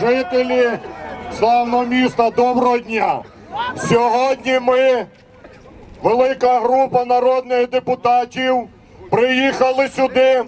Жителі славного міста, доброго дня! Сьогодні ми, велика група народних депутатів, приїхали сюди.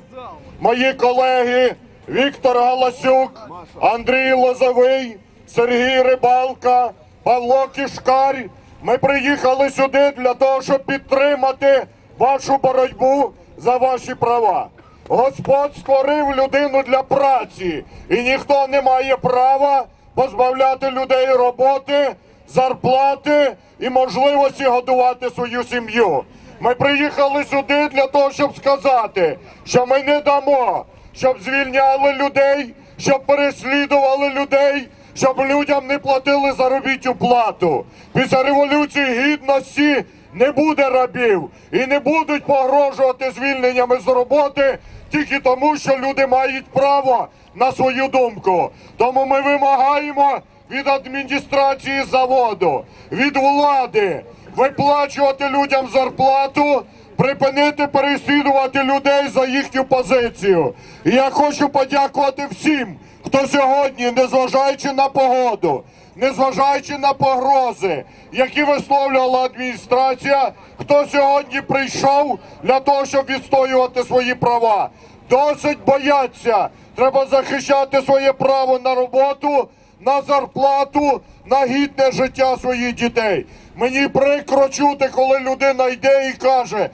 Мої колеги Віктор Галасюк, Андрій Лозовий, Сергій Рибалка, Павло Кішкар. Ми приїхали сюди для того, щоб підтримати вашу боротьбу за ваші права. Господь створив людину для праці, і ніхто не має права позбавляти людей роботи, зарплати і можливості годувати свою сім'ю. Ми приїхали сюди для того, щоб сказати, що ми не дамо, щоб звільняли людей, щоб переслідували людей, щоб людям не платили заробітну плату. Після революції гідності не буде рабів і не будуть погрожувати звільненнями з роботи тільки тому, що люди мають право на свою думку. Тому ми вимагаємо від адміністрації заводу, від влади виплачувати людям зарплату, припинити переслідувати людей за їхню позицію. І я хочу подякувати всім, хто сьогодні, незважаючи на погоду, незважаючи на погрози, які висловлювала адміністрація, хто сьогодні прийшов для того, щоб відстоювати свої права. Досить бояться. Треба захищати своє право на роботу, на зарплату, на гідне життя своїх дітей. Мені прикро чути, коли людина йде і каже,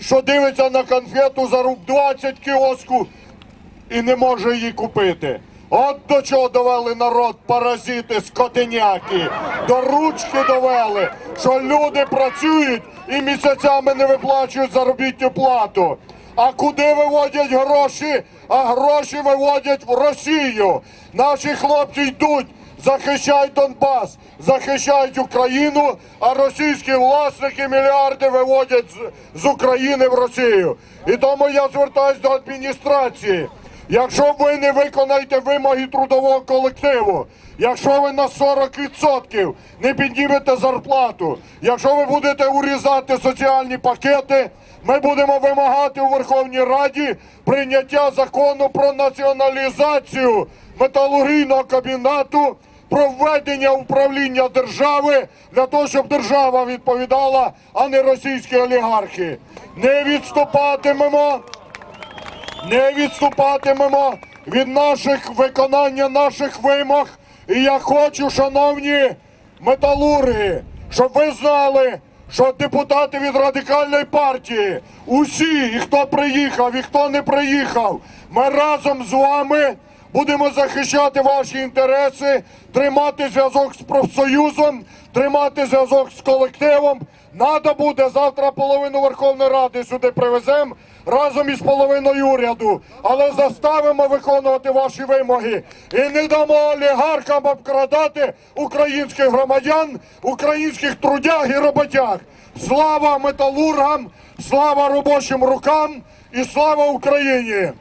що дивиться на конфету за руб 20 кіоску і не може її купити. От до чого довели народ паразити, скотиняки, до ручки довели, що люди працюють і місяцями не виплачують заробітну плату. А куди виводять гроші? А гроші виводять в Росію. Наші хлопці йдуть, захищають Донбас, захищають Україну, а російські власники мільярди виводять з, України в Росію. І тому я звертаюся до адміністрації. Якщо ви не виконаєте вимоги трудового колективу, якщо ви на 40% не піднімете зарплату, якщо ви будете урізати соціальні пакети, ми будемо вимагати у Верховній Раді прийняття закону про націоналізацію металургійного комбінату, про введення управління держави для того, щоб держава відповідала, а не російські олігархи. Не відступатимемо не відступатимемо від наших виконання наших вимог. І я хочу, шановні металурги, щоб ви знали, що депутати від радикальної партії, усі, і хто приїхав, і хто не приїхав, ми разом з вами будемо захищати ваші інтереси, тримати зв'язок з профсоюзом, тримати зв'язок з колективом. Надо буде завтра половину Верховної Ради сюди привеземо разом із половиною уряду, але заставимо виконувати ваші вимоги і не дамо олігархам обкрадати українських громадян, українських трудяг і роботяг. Слава металургам, слава робочим рукам і слава Україні!